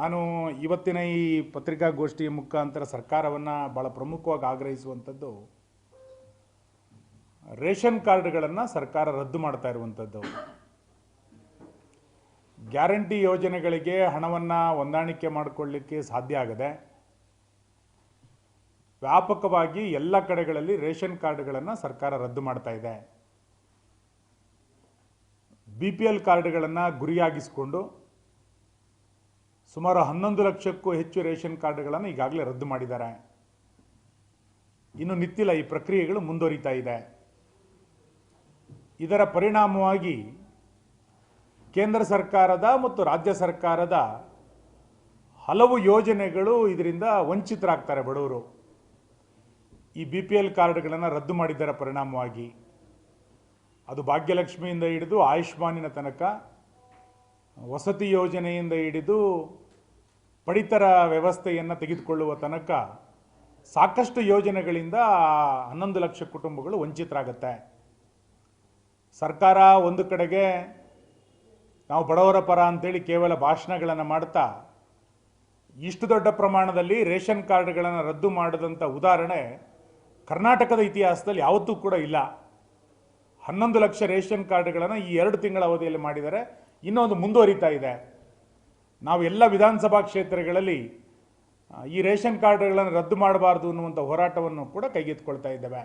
ನಾನು ಇವತ್ತಿನ ಈ ಪತ್ರಿಕಾಗೋಷ್ಠಿಯ ಮುಖಾಂತರ ಸರ್ಕಾರವನ್ನು ಭಾಳ ಪ್ರಮುಖವಾಗಿ ಆಗ್ರಹಿಸುವಂಥದ್ದು, ರೇಷನ್ ಕಾರ್ಡ್ಗಳನ್ನು ಸರ್ಕಾರ ರದ್ದು ಮಾಡ್ತಾ ಇರುವಂಥದ್ದು. ಗ್ಯಾರಂಟಿ ಯೋಜನೆಗಳಿಗೆ ಹಣವನ್ನು ಹೊಂದಾಣಿಕೆ ಮಾಡಿಕೊಳ್ಳಿಕ್ಕೆ ಸಾಧ್ಯ ಆಗದೆ, ವ್ಯಾಪಕವಾಗಿ ಎಲ್ಲ ಕಡೆಗಳಲ್ಲಿ ರೇಷನ್ ಕಾರ್ಡ್ಗಳನ್ನು ಸರ್ಕಾರ ರದ್ದು ಮಾಡ್ತಾ ಇದೆ. ಬಿ ಪಿ ಎಲ್ ಕಾರ್ಡ್ಗಳನ್ನು ಗುರಿಯಾಗಿಸಿಕೊಂಡು ಸುಮಾರು ಹನ್ನೊಂದು ಲಕ್ಷಕ್ಕೂ ಹೆಚ್ಚು ರೇಷನ್ ಕಾರ್ಡ್ಗಳನ್ನು ಈಗಾಗಲೇ ರದ್ದು ಮಾಡಿದ್ದಾರೆ. ಇನ್ನು ನಿತ್ತಿಲ್ಲ ಈ ಪ್ರಕ್ರಿಯೆಗಳು ಮುಂದುವರಿತಾ ಇದೆ. ಇದರ ಪರಿಣಾಮವಾಗಿ ಕೇಂದ್ರ ಸರ್ಕಾರದ ಮತ್ತು ರಾಜ್ಯ ಸರ್ಕಾರದ ಹಲವು ಯೋಜನೆಗಳು ಇದರಿಂದ ವಂಚಿತರಾಗ್ತಾರೆ ಬಡವರು. ಈ ಬಿ ಪಿ ಎಲ್ ಕಾರ್ಡ್ಗಳನ್ನು ರದ್ದು ಮಾಡಿದ್ದರ ಪರಿಣಾಮವಾಗಿ ಅದು ಭಾಗ್ಯಲಕ್ಷ್ಮಿಯಿಂದ ಹಿಡಿದು ಆಯುಷ್ಮಾನಿನ ತನಕ ವಸತಿ ಯೋಜನೆಯಿಂದ ಹಿಡಿದು ಪಡಿತರ ವ್ಯವಸ್ಥೆಯನ್ನು ತೆಗೆದುಕೊಳ್ಳುವ ತನಕ ಸಾಕಷ್ಟು ಯೋಜನೆಗಳಿಂದ ಹನ್ನೊಂದು ಲಕ್ಷ ಕುಟುಂಬಗಳು ವಂಚಿತರಾಗುತ್ತೆ. ಸರ್ಕಾರ ಒಂದು ಕಡೆಗೆ ನಾವು ಬಡವರ ಪರ ಅಂತೇಳಿ ಕೇವಲ ಭಾಷಣಗಳನ್ನು ಮಾಡ್ತಾ ಇಷ್ಟು ದೊಡ್ಡ ಪ್ರಮಾಣದಲ್ಲಿ ರೇಷನ್ ಕಾರ್ಡ್ಗಳನ್ನು ರದ್ದು ಮಾಡಿದಂಥ ಉದಾಹರಣೆ ಕರ್ನಾಟಕದ ಇತಿಹಾಸದಲ್ಲಿ ಯಾವತ್ತೂ ಕೂಡ ಇಲ್ಲ. ಹನ್ನೊಂದು ಲಕ್ಷ ರೇಷನ್ ಕಾರ್ಡ್ಗಳನ್ನು ಈ ಎರಡು ತಿಂಗಳ ಅವಧಿಯಲ್ಲಿ ಮಾಡಿದರೆ ಇನ್ನೊಂದು ಮುಂದುವರಿತಾ ಇದೆ. ನಾವು ಎಲ್ಲ ವಿಧಾನಸಭಾ ಕ್ಷೇತ್ರಗಳಲ್ಲಿ ಈ ರೇಷನ್ ಕಾರ್ಡ್ಗಳನ್ನು ರದ್ದು ಮಾಡಬಾರ್ದು ಅನ್ನುವಂಥ ಹೋರಾಟವನ್ನು ಕೂಡ ಕೈಗೆತ್ತಿಕೊಳ್ತಾ ಇದ್ದೇವೆ.